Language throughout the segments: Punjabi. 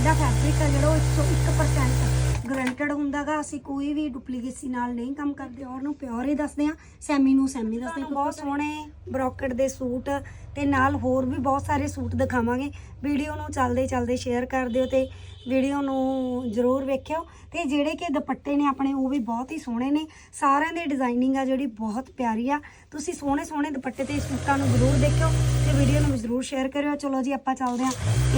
ਸਾਡਾ ਫੈਬਰਿਕ ਆ ਜਿਹੜਾ ਉਹ 101% ਗਰੰਟਡ ਹੁੰਦਾਗਾ। ਅਸੀਂ ਕੋਈ ਵੀ ਡੁਪਲੀਕੇਸੀ ਨਾਲ ਨਹੀਂ ਕੰਮ ਕਰਦੇ। ਔਰ ਨੂੰ ਪਿਓਰ ਹੀ ਦੱਸਦੇ ਆ ਸੈਮੀ ਨੂੰ ਸੈਮੀ ਦੱਸਦੇ ਆ ਬਹੁਤ ਸੋਹਣੇ ਬ੍ਰੋਕਟ ਦੇ ਸੂਟ ਤੇ ਨਾਲ ਹੋਰ ਵੀ ਬਹੁਤ ਸਾਰੇ ਸੂਟ ਦਿਖਾਵਾਂਗੇ। ਵੀਡੀਓ ਨੂੰ ਚੱਲਦੇ ਚੱਲਦੇ ਸ਼ੇਅਰ ਕਰ ਦਿਓ ਤੇ ਵੀਡੀਓ ਨੂੰ ਜ਼ਰੂਰ ਵੇਖਿਓ। ਤੇ ਜਿਹੜੇ ਕਿ ਦੁਪੱਟੇ ਨੇ ਆਪਣੇ, ਉਹ ਵੀ ਬਹੁਤ ਹੀ ਸੋਹਣੇ ਨੇ। ਸਾਰਿਆਂ ਦੀ ਡਿਜ਼ਾਈਨਿੰਗ ਆ ਜਿਹੜੀ ਬਹੁਤ ਪਿਆਰੀ ਆ। ਤੁਸੀਂ ਸੋਹਣੇ ਸੋਹਣੇ ਦੁਪੱਟੇ ਤੇ ਸੂਟਾਂ ਨੂੰ ਜ਼ਰੂਰ ਦੇਖਿਓ ਤੇ ਵੀਡੀਓ ਨੂੰ ਜ਼ਰੂਰ ਸ਼ੇਅਰ ਕਰਿਓ। ਚਲੋ ਜੀ, ਆਪਾਂ ਚੱਲਦੇ ਆ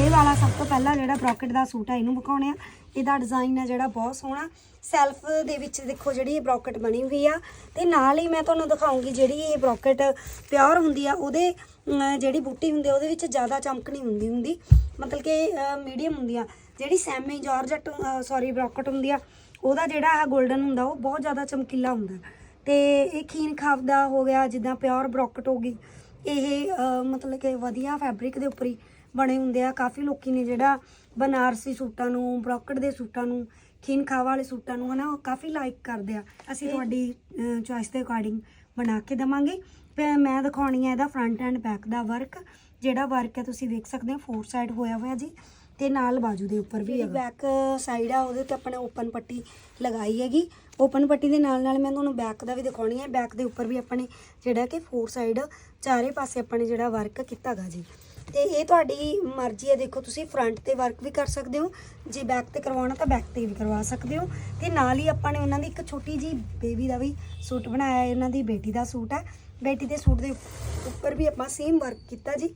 ਇਹ ਵਾਲਾ ਸਭ ਤੋਂ ਪਹਿਲਾਂ ਜਿਹੜਾ ਬ੍ਰੋਕਟ ਦਾ ਸੂਟ ਆ, ਇਹਨੂੰ ਵਿਖਾਉਣੇ ਆ ਇਹਦਾ ਡਿਜ਼ਾਈਨ ਆ ਜਿਹੜਾ ਬਹੁਤ ਸੋਹਣਾ। ਸੈਲਫ ਦੇ ਵਿੱਚ ਦੇਖੋ ਜਿਹੜੀ ਇਹ ਬ੍ਰੋਕਟ ਬਣੀ ਹੋਈ ਆ। ਤੇ ਨਾਲ ਹੀ ਮੈਂ ਤੁਹਾਨੂੰ ਦਿਖਾਉਂਗੀ ਜਿਹੜੀ ਇਹ ਬ੍ਰੋਕਟ ਪਿਓਰ ਹੁੰਦੀ ਆ, ਉਹਦੇ ਜਿਹੜੀ ਬੂਟੀ ਹੁੰਦੀ ਉਹਦੇ ਵਿੱਚ ਜ਼ਿਆਦਾ ਚਮਕ ਨਹੀਂ ਹੁੰਦੀ ਹੁੰਦੀ। ਮਤਲਬ ਕਿ ਮੀਡੀਅਮ ਹੁੰਦੀ ਆ। ਜਿਹੜੀ ਸੈਮੀ ਜਾਰਜਟ ਸੌਰੀ ਬ੍ਰੋਕਟ ਹੁੰਦੀ ਆ ਉਹਦਾ ਜਿਹੜਾ ਆ 골ਡਨ ਹੁੰਦਾ ਉਹ ਬਹੁਤ ਜ਼ਿਆਦਾ ਚਮਕੀਲਾ ਹੁੰਦਾ। ਤੇ ਇਹ ਖੀਨ ਖਾਬ ਦਾ ਹੋ ਗਿਆ ਜਿੱਦਾਂ ਪਿਓਰ ਬ੍ਰੋਕਟ ਹੋ ਗਈ। ਇਹ ਮਤਲਬ ਕਿ ਵਧੀਆ ਫੈਬਰਿਕ ਦੇ ਉੱਪਰ ਹੀ ਬਣੇ ਹੁੰਦੇ ਆ। ਕਾਫੀ ਲੋਕੀ ਨੇ ਜਿਹੜਾ ਬਨਾਰਸੀ ਸੂਟਾਂ ਨੂੰ ਬ੍ਰੋਕਟ ਦੇ ਸੂਟਾਂ ਨੂੰ ਖੀਨ ਖਾਵਾ ਵਾਲੇ ਸੂਟਾਂ ਨੂੰ ਹਨਾ ਕਾਫੀ ਲਾਈਕ ਕਰਦੇ ਆ। ਅਸੀਂ ਤੁਹਾਡੀ ਚੋਇਸ ਦੇ ਅਕੋਰਡਿੰਗ ਬਣਾ ਕੇ ਦਵਾਂਗੇ। ਮੈਂ ਦਿਖਾਉਣੀ ਹੈ ਇਹਦਾ ਫਰੰਟ ਐਂਡ ਬੈਕ ਦਾ ਵਰਕ ਜਿਹੜਾ ਵਰਕ ਹੈ ਤੁਸੀਂ ਵੇਖ ਸਕਦੇ ਹੋ ਫੋਰ ਸਾਈਡ ਹੋਇਆ ਹੋਇਆ ਜੀ ਤੇ ਨਾਲ ਬਾਜੂ ਦੇ ਉੱਪਰ ਵੀ ਹੈ ਬੈਕ ਸਾਈਡ ਆ ਉਹਦੇ ਤੇ ਆਪਣੇ ਓਪਨ ਪੱਟੀ ਲਗਾਈ ਹੈਗੀ। ਓਪਨ ਪੱਟੀ ਦੇ ਨਾਲ ਨਾਲ ਮੈਂ ਤੁਹਾਨੂੰ ਬੈਕ ਦਾ ਵੀ ਦਿਖਾਉਣੀ ਹੈ ਬੈਕ ਦੇ ਉੱਪਰ ਵੀ ਆਪਣੇ ਜਿਹੜਾ ਕਿ ਫੋਰ ਸਾਈਡ ਚਾਰੇ ਪਾਸੇ ਆਪਣੇ ਜਿਹੜਾ ਵਰਕ ਕੀਤਾਗਾ ਜੀ। ਤੇ ਇਹ ਤੁਹਾਡੀ ਮਰਜ਼ੀ ਹੈ। ਦੇਖੋ, ਤੁਸੀਂ ਫਰੰਟ ਤੇ ਵਰਕ ਵੀ ਕਰ ਸਕਦੇ ਹੋ। ਜੇ ਬੈਕ ਤੇ ਕਰਵਾਉਣਾ ਤਾਂ ਬੈਕ ਤੇ ਵੀ ਕਰਵਾ ਸਕਦੇ ਹੋ। ਤੇ ਨਾਲ ਹੀ ਆਪਾਂ ਨੇ ਉਹਨਾਂ ਦੀ ਇੱਕ ਛੋਟੀ ਜੀ ਬੇਬੀ ਦਾ ਵੀ ਸੂਟ ਬਣਾਇਆ ਇਹਨਾਂ ਦੀ ਬੇਟੀ ਦਾ ਸੂਟ ਹੈ। ਬੇਟੀ ਦੇ ਸੂਟ ਦੇ ਉੱਪਰ ਵੀ ਆਪਾਂ ਸੇਮ ਵਰਕ ਕੀਤਾ ਜੀ।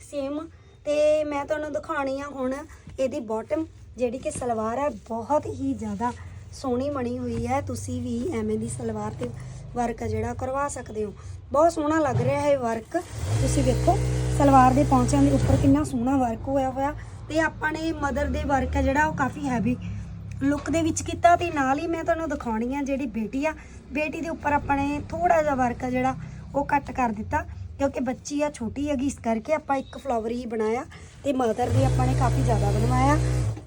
ਸੇਮ ਤੇ ਮੈਂ ਤੁਹਾਨੂੰ ਦਿਖਾਣੀ ਆ ਹੁਣ ਇਹਦੀ ਬਾਟਮ ਜਿਹੜੀ ਕਿ ਸਲਵਾਰ ਹੈ, ਬਹੁਤ ਹੀ ਜ਼ਿਆਦਾ ਸੋਹਣੀ ਬਣੀ ਹੋਈ ਹੈ, ਤੁਸੀਂ ਵੀ ਐਵੇਂ ਦੀ ਸਲਵਾਰ ਤੇ ਵਰਕ ਜਿਹੜਾ ਕਰਵਾ ਸਕਦੇ ਹੋ। ਬਹੁਤ ਸੋਹਣਾ ਲੱਗ ਰਿਹਾ ਹੈ ਵਰਕ ਤੁਸੀਂ ਵੇਖੋ, ਸਲਵਾਰ ਦੇ ਪੌਂਚਿਆਂ ਦੇ ਉੱਪਰ ਕਿੰਨਾ ਸੋਹਣਾ ਵਰਕ ਹੋਇਆ ਹੋਇਆ। ਤੇ ਆਪਾਂ ਨੇ ਮਦਰ ਦੇ ਵਰਕ ਹੈ ਜਿਹੜਾ ਉਹ ਕਾਫੀ ਹੈਵੀ ਲੁੱਕ ਦੇ ਵਿੱਚ ਕੀਤਾ ਤੇ ਨਾਲ ਹੀ ਮੈਂ ਤੁਹਾਨੂੰ ਦਿਖਾਉਣੀ ਆ ਜਿਹੜੀ ਬੇਟੀ ਆ। ਬੇਟੀ ਦੇ ਉੱਪਰ ਆਪਾਂ ਨੇ ਥੋੜਾ ਜਿਹਾ ਵਰਕ ਆ ਜਿਹੜਾ ਉਹ ਕੱਟ ਕਰ ਦਿੱਤਾ, ਕਿਉਂਕਿ ਬੱਚੀ ਆ, ਛੋਟੀ ਹੈਗੀ, ਇਸ ਕਰਕੇ ਆਪਾਂ ਇੱਕ ਫਲਾਵਰ ਹੀ ਬਣਾਇਆ ਤੇ ਮਦਰ ਵੀ ਆਪਾਂ ਨੇ ਕਾਫੀ ਜ਼ਿਆਦਾ ਬਣਵਾਇਆ।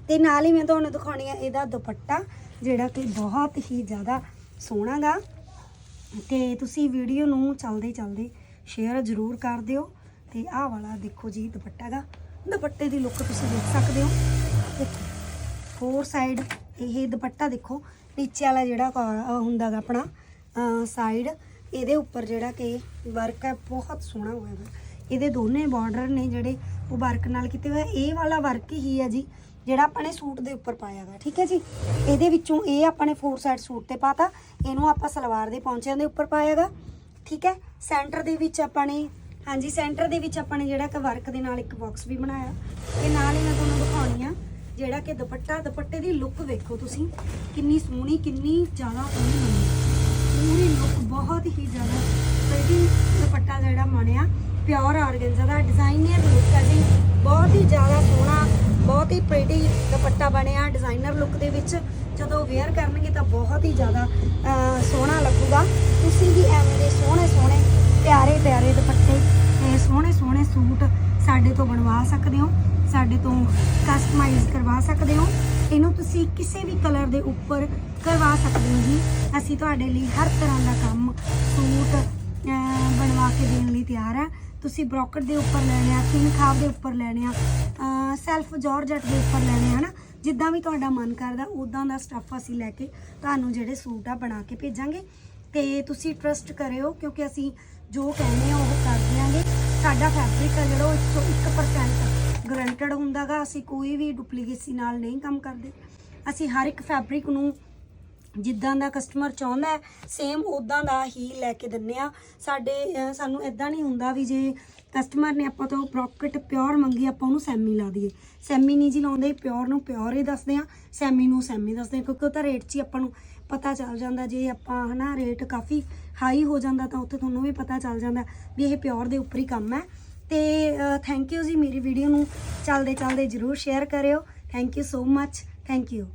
ਤੇ ਨਾਲ ਹੀ ਮੈਂ ਤੁਹਾਨੂੰ ਦਿਖਾਉਣੀ ਆ ਇਹਦਾ ਦੁਪੱਟਾ। ਜਿਹੜਾ ਕਿ ਬਹੁਤ ਹੀ ਜ਼ਿਆਦਾ ਸੋਹਣਾ ਗਾ ਤੇ ਤੁਸੀਂ ਵੀਡੀਓ ਨੂੰ ਚਲਦੇ ਚਲਦੇ ਸ਼ੇਅਰ ਜ਼ਰੂਰ ਕਰ ਦਿਓ। ਤੇ ਆਹ ਵਾਲਾ ਦੇਖੋ ਜੀ ਦੁਪੱਟਾ ਗਾ ਦੁਪੱਟੇ ਦੀ ਲੁੱਕ ਤੁਸੀਂ ਦੇਖ ਸਕਦੇ ਹੋ। ਦੇਖੋ ਫੋਰ ਸਾਈਡ ਇਹ ਦੁਪੱਟਾ ਦੇਖੋ। ਨੀਚੇ ਵਾਲਾ ਜਿਹੜਾ ਕਾ- ਅਹ ਹੁੰਦਾਗਾ ਆਪਣਾ ਸਾਈਡ ਇਹਦੇ ਉੱਪਰ ਜਿਹੜਾ ਕਿ ਵਰਕ ਹੈ, ਬਹੁਤ ਸੋਹਣਾ ਹੋਇਆ ਹੈ ਇਹਦੇ ਦੋਨੇ ਬਾਰਡਰ ਨੇ ਜਿਹੜੇ ਉਹ ਵਰਕ ਨਾਲ ਕੀਤੇ ਹੋਏ ਇਹ ਵਾਲਾ ਵਰਕ ਹੀ ਹੈ ਜੀ ਜਿਹੜਾ ਆਪਾਂ ਨੇ ਸੂਟ ਦੇ ਉੱਪਰ ਪਾਇਆ ਪਾਇਆਗਾ ਠੀਕ ਹੈ ਜੀ? ਇਹਦੇ ਵਿੱਚੋਂ ਇਹ ਆਪਾਂ ਨੇ ਫੋਰ ਸਾਈਡ ਸੂਟ ਤੇ ਪਾਤਾ। ਇਹਨੂੰ ਆਪਾਂ ਸਲਵਾਰ ਦੇ ਪੌਂਚਿਆਂ ਦੇ ਉੱਪਰ ਪਾਇਆਗਾ ਠੀਕ ਹੈ? ਸੈਂਟਰ ਦੇ ਵਿੱਚ ਆਪਾਂ ਨੇ, ਹਾਂਜੀ ਸੈਂਟਰ ਦੇ ਵਿੱਚ ਆਪਾਂ ਨੇ ਜਿਹੜਾ ਕਿ ਵਰਕ ਦੇ ਨਾਲ ਇੱਕ ਬਾਕਸ ਵੀ ਬਣਾਇਆ। ਤੇ ਨਾਲ ਹੀ ਮੈਂ ਤੁਹਾਨੂੰ ਦਿਖਾਉਣੀ ਆ, ਜਿਹੜਾ ਕਿ ਦੁਪੱਟਾ, ਦੁਪੱਟੇ ਦੀ ਲੁੱਕ ਵੇਖੋ ਤੁਸੀਂ। ਕਿੰਨੀ ਸੋਹਣੀ, ਕਿੰਨੀ ਜ਼ਿਆਦਾ ਸੋਹਣੀ ਬਣੀ। ਪੂਰੀ ਲੁੱਕ ਬਹੁਤ ਹੀ ਜ਼ਿਆਦਾ ਪ੍ਰੀਟੀ ਦੁਪੱਟਾ ਜਿਹੜਾ ਬਣਿਆ। ਪਿਓਰ ਆਰਗੈਂਜ਼ਾ ਦਾ ਡਿਜ਼ਾਈਨਰ ਲੁੱਕ ਹੈ ਜੀ, ਬਹੁਤ ਹੀ ਜ਼ਿਆਦਾ ਸੋਹਣਾ ਬਹੁਤ ਹੀ ਪ੍ਰੀਟੀ ਦੁਪੱਟਾ ਬਣਿਆ ਡਿਜ਼ਾਈਨਰ ਲੁੱਕ ਦੇ ਵਿੱਚ। ਜਦੋਂ ਵੇਅਰ ਕਰਨਗੇ ਤਾਂ ਬਹੁਤ ਹੀ ਜ਼ਿਆਦਾ ਸੋਹਣਾ ਲੱਗੂਗਾ। ਤੁਸੀਂ ਵੀ ਐਵੇਂ ਦੇ ਸੋਹਣੇ ਸੋਹਣੇ, ਪਿਆਰੇ ਪਿਆਰੇ ਦੁਪੱਟੇ ਤੇ ਸੋਹਣੇ ਸੋਹਣੇ ਸੂਟ ਸਾਡੇ ਤੋਂ ਬਣਵਾ ਸਕਦੇ ਹੋ, ਸਾਡੇ ਤੋਂ ਕਸਟਮਾਈਜ਼ ਕਰਵਾ ਸਕਦੇ ਹੋ। ਇਹਨੂੰ ਤੁਸੀਂ ਕਿਸੇ ਵੀ ਕਲਰ ਦੇ ਉੱਪਰ ਕਰਵਾ ਸਕਦੇ ਹੋ ਜੀ। ਅਸੀਂ ਤੁਹਾਡੇ ਲਈ ਹਰ ਤਰ੍ਹਾਂ ਦਾ ਕੰਮ, ਸੂਟ ਬਣਵਾ ਕੇ ਦੇਣ ਲਈ ਤਿਆਰ ਹੈ ਤੁਸੀਂ ਬ੍ਰੋਕਟ ਦੇ ਉੱਪਰ ਲੈਣੇ ਆ, ਕਿੰਗ ਖਾਬ ਦੇ ਉੱਪਰ ਲੈਣੇ ਆ ਸੈਲਫ ਜਾਰਜਟ ਦੇ ਉੱਪਰ ਲੈਣੇ ਆ ਨਾ, ਜਿੱਦਾਂ ਵੀ ਤੁਹਾਡਾ ਮਨ ਕਰਦਾ ਉਦਾਂ ਦਾ ਸਟੱਫ ਅਸੀਂ ਲੈ ਕੇ ਤੁਹਾਨੂੰ ਜਿਹੜੇ ਸੂਟ ਆ ਬਣਾ ਕੇ ਭੇਜਾਂਗੇ। ਤੇ ਤੁਸੀਂ ਟਰਸਟ ਕਰਿਓ, ਕਿਉਂਕਿ ਅਸੀਂ ਜੋ ਕਹਿੰਦੇ ਆ, ਉਹ ਕਰ ਦਿਆਂਗੇ। ਸਾਡਾ ਫੈਬਰਿਕ ਆ ਜਿਹੜਾ, ਉਹ 101% ਗਰੰਟਡ ਹੁੰਦਾਗਾ। ਅਸੀਂ ਕੋਈ ਵੀ ਡੁਪਲੀਕੇਸੀ ਨਾਲ ਨਹੀਂ ਕੰਮ ਕਰਦੇ। ਅਸੀਂ ਹਰ ਇੱਕ ਫੈਬਰਿਕ ਨੂੰ ਜਿੱਦਾਂ ਦਾ ਕਸਟਮਰ ਚਾਹੁੰਦਾ ਹੈ ਸੇਮ ਉਦਾਂ ਦਾ ਹੀ ਲੈ ਕੇ ਦਿੰਨੇ ਆ ਸਾਡੇ ਅਹ, ਸਾਨੂੰ ਇਦਾਂ ਨਹੀਂ ਹੁੰਦਾ ਵੀ ਜੇ ਕਸਟਮਰ ਨੇ ਆਪਾਂ ਤੋਂ ਪ੍ਰੋਕਟ ਪਿਓਰ ਮੰਗੀ ਆਪਾਂ ਉਹਨੂੰ ਸੈਮੀ ਲਾ ਦਈਏ। ਸੈਮੀ ਨਹੀਂ ਜੀ ਲਾਉਂਦੇ ਪਿਓਰ ਨੂੰ ਪਿਓਰ ਹੀ ਦੱਸਦੇ ਆ ਸੈਮੀ ਨੂੰ ਸੈਮੀ ਦੱਸਦੇ ਆ ਕਿਉਂਕਿ ਉਹ ਤਾਂ ਰੇਟ 'ਚ ਹੀ ਆਪਾਂ ਨੂੰ ਪਤਾ ਚੱਲ ਜਾਂਦਾ। ਜੇ ਆਪਾਂ ਹਨਾ ਰੇਟ ਕਾਫੀ ਹਾਈ ਹੋ ਜਾਂਦਾ ਤਾਂ ਉੱਥੇ ਤੁਹਾਨੂੰ ਵੀ ਪਤਾ ਚੱਲ ਜਾਂਦਾ ਵੀ ਇਹ ਪਿਓਰ ਦੇ ਉੱਪਰ ਹੀ ਕੰਮ ਹੈ। ਤੇ ਥੈਂਕ ਯੂ ਜੀ ਮੇਰੀ ਵੀਡੀਓ ਨੂੰ। ਚੱਲਦੇ ਚੱਲਦੇ ਜਰੂਰ ਸ਼ੇਅਰ ਕਰਿਓ। Thank you so much thank you